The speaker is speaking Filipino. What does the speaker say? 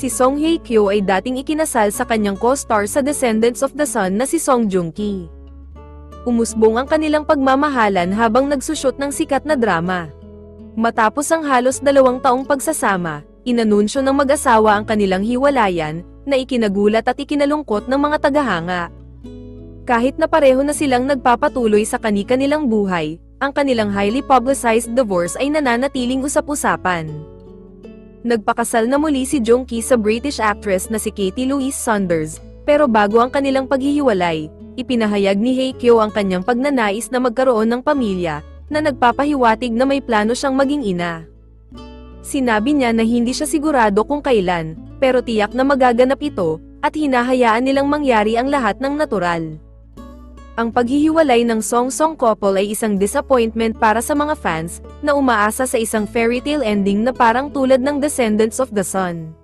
Si Song Hye Kyo ay dating ikinasal sa kanyang co-star sa Descendants of the Sun na si Song Joong Ki. Umusbong ang kanilang pagmamahalan habang nagsushoot ng sikat na drama. Matapos ang halos dalawang taong pagsasama, inanunsyo ng mag-asawa ang kanilang hiwalayan, na ikinagulat at ikinalungkot ng mga tagahanga. Kahit na pareho na silang nagpapatuloy sa kani-kanilang buhay, ang kanilang highly publicized divorce ay nananatiling usap-usapan. Nagpakasal na muli si Jong Ki sa British actress na si Katie Louise Saunders, pero bago ang kanilang paghihiwalay, ipinahayag ni Hye Kyo ang kanyang pagnanais na magkaroon ng pamilya, na nagpapahiwatig na may plano siyang maging ina. Sinabi niya na hindi siya sigurado kung kailan, pero tiyak na magaganap ito, at hinahayaan nilang mangyari ang lahat ng natural. Ang paghihiwalay ng Song Song couple ay isang disappointment para sa mga fans, na umaasa sa isang fairy tale ending na parang tulad ng Descendants of the Sun.